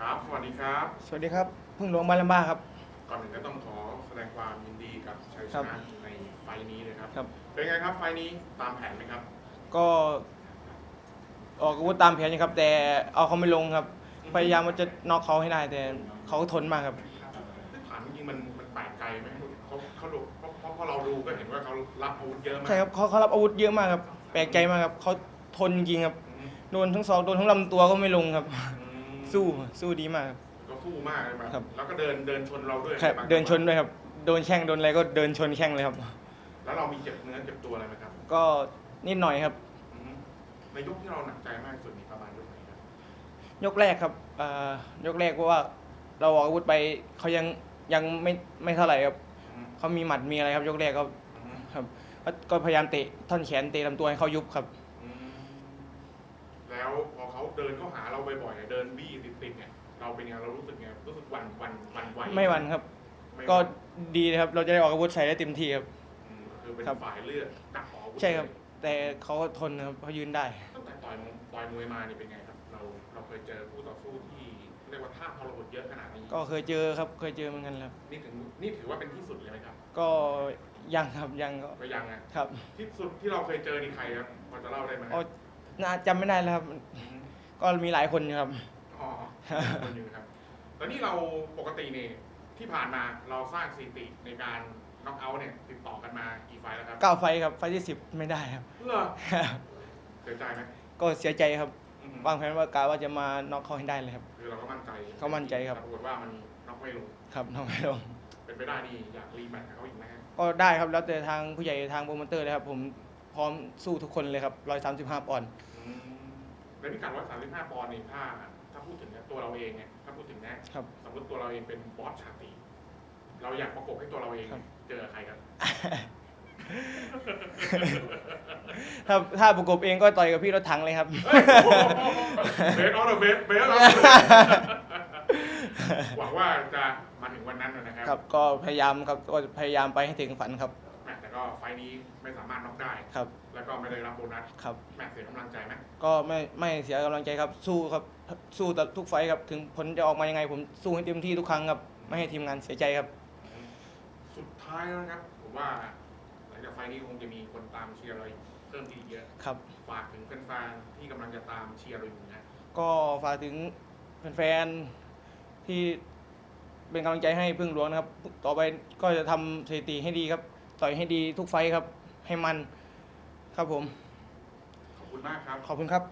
ครับ สวัสดีครับ สวัสดีครับพึ่งหลวงบานลำบ้าครับ ก่อนหนึ่งก็ต้องขอแสดงความยินดีกับชัยชครับนะในไฟล์นี้เลยครับ ครับ เป็นไงครับไฟล์นี้ตามแผนไหมครับ ก็ออกอาวุธตามแผนอยู่ครับ แต่เอาเขาไม่ลงครับ พยายามว่าจะน็อกเขาให้ได้แต่เขาก็ทนมากครับถามจริงๆมันมันแปลกใจไหมเขาเขาดูเพราะเพราะเพราะเราดูก็เห็นว่าเขารับอาวุธเยอะมากใช่ครับเขาเขารับอาวุธเยอะมากครับ แปลกใจมากครับเขาทนจริงครับ อืมโดนทั้งศอกโดนทั้งลำตัวก็ไม่ลงครับ อืม สู้สู้ดีมากครับ ก็สู้มากเลยแบบครับแล้วก็เดินเดินชนเราด้วยครับบางจังหวะเดินชนด้วยครับ โดนแข้งโดนอะไรก็เดินชนแข้งเลยครับ แล้วเรามีเจ็บเนื้อเจ็บตัวอะไรไหมครับก็นิดหน่อยครับ อืมในยกที่เราหนักใจมากที่สุดมีประมาณยกไหนครับ ยกแรกครับอ่ายกแรกเพราะว่าเราออกอาวุธไปเขายังยังไม่ไม่เท่าไหร่ครับอืมเขามีหมัดมีอะไรครับ ยกแรกก็อืมครับก็ก็พยายามเตะท่อนแขนเตะลำตัวให้เขายุบครับอืม แล้วพอเขาเดินเข้าหาเราบ่อยๆเดินบี้ติดๆเนี่ยเราเป็นไงเรารู้สึกไงรู้สึกหวันหวันหวันไหวไม่หวันครับ ไม่ก็หวั่นดีนะครับ เราจะได้ออกอาวุธใส่ได้เต็มที่ครับ อืมคือเป็นครับ ฝ่ายเลือกตักออกอาวุธใช่ครับ เลยแต่เขาก็ทนนะครับเขายืนได้ ตั้งแต่ต่อยมวยต่อยมวยมานี่เป็นไงครับ เราเราเคยเจอคู่ต่อสู้ที่เรียกว่าท่าทรหดเยอะขนาดนี้ก็เคยเจอครับ เคยเจอเหมือนกันครับ นี่ถึงนี่ถือว่าเป็นที่สุดเลยไหมครับก็ยังครับยังก็ก็ยังไงครับที่สุดที่เราเคยเจอนี่ใครครับพอจะเล่าได้ไหมเอา น่าจำไม่ได้แล้วครับ อืมก็มีหลายคนอยู่ครับ อ๋อคนหนึงครับ แล้วนี่เราปกติเนี่ยที่ผ่านมาเราสร้างสถิติในการน็อกเอาท์เนี่ยติดต่อกันมากี่ไฟล์แล้วครับเก้าไฟท์ครับไฟท์ที่สิบไม่ได้ครับเพื่อเสียใจไหมก็เสียใจครับอืมวางแผนว่ากาว่าจะมาน็อกเขาให้ได้เลยครับ คือเราก็มั่นใจเขามั่นใจครับ แต่ปรากฏว่ามันน็อกไม่ลงครับน้องไม่ลงเป็นไปได้นี่อยากรีแมตช์กับเขาอีกไหมฮะก็ได้ครับแล้วแต่ทางผู้ใหญ่ทางโปรโมเตอร์เลยครับ ผม พร้อมสู้ทุกคนเลยครับร้อยสามสิบห้าปอนด์อืมในพิกัด135ปอนด์นี่ถ้าถ้าพูดถึงเนี่ยตัวเราเองเนี่ยถ้าพูดถึงนะครับ สมมติตัวเราเองเป็นบอสชาตรีเราอยากประกบให้ตัวเราเอง ครับ เจอใครครับถ้าถ้าประกบเองก็ต่อยกับพี่รถถังเลยครับ เบสออเดอร์เบสเบสหวังว่าจะมาถึงวันนั้นนะครัครับก็พยายามครับก็พยายามไปให้ถึงฝันครับ แมตช์แต่ก็ไฟล์นี้ไม่สามารถน็อกได้ ครับ แล้วก็ไม่ได้รับโบนัสครับ แมตช์เสียกำลังใจไหมก็ไม่ไม่เสียกำลังใจครับ สู้ครับ สู้แต่ทุกไฟท์ครับ ถึงผลจะออกมายังไง ผมสู้ให้เต็มที่ทุกครั้งครับ ไม่ให้ทีมงานเสียใจครับ สุดท้ายแล้วนะครับ ผมว่าหลังจากไฟล์นี้คงจะมีคนตามเชียร์เราอีกเพิ่มอีกเยอะครับ ฝากถึงแฟนๆที่กำลังจะตามเชียร์เราอยู่นะก็ฝากถึงแฟนๆที่เป็นกำลังใจให้พึ่งหลวงนะครับ ต่อไปก็จะทำสถิติให้ดีครับ ต่อยให้ดีทุกไฟท์ครับ ให้มันครับผม ขอบคุณมากครับ ขอบคุณครับ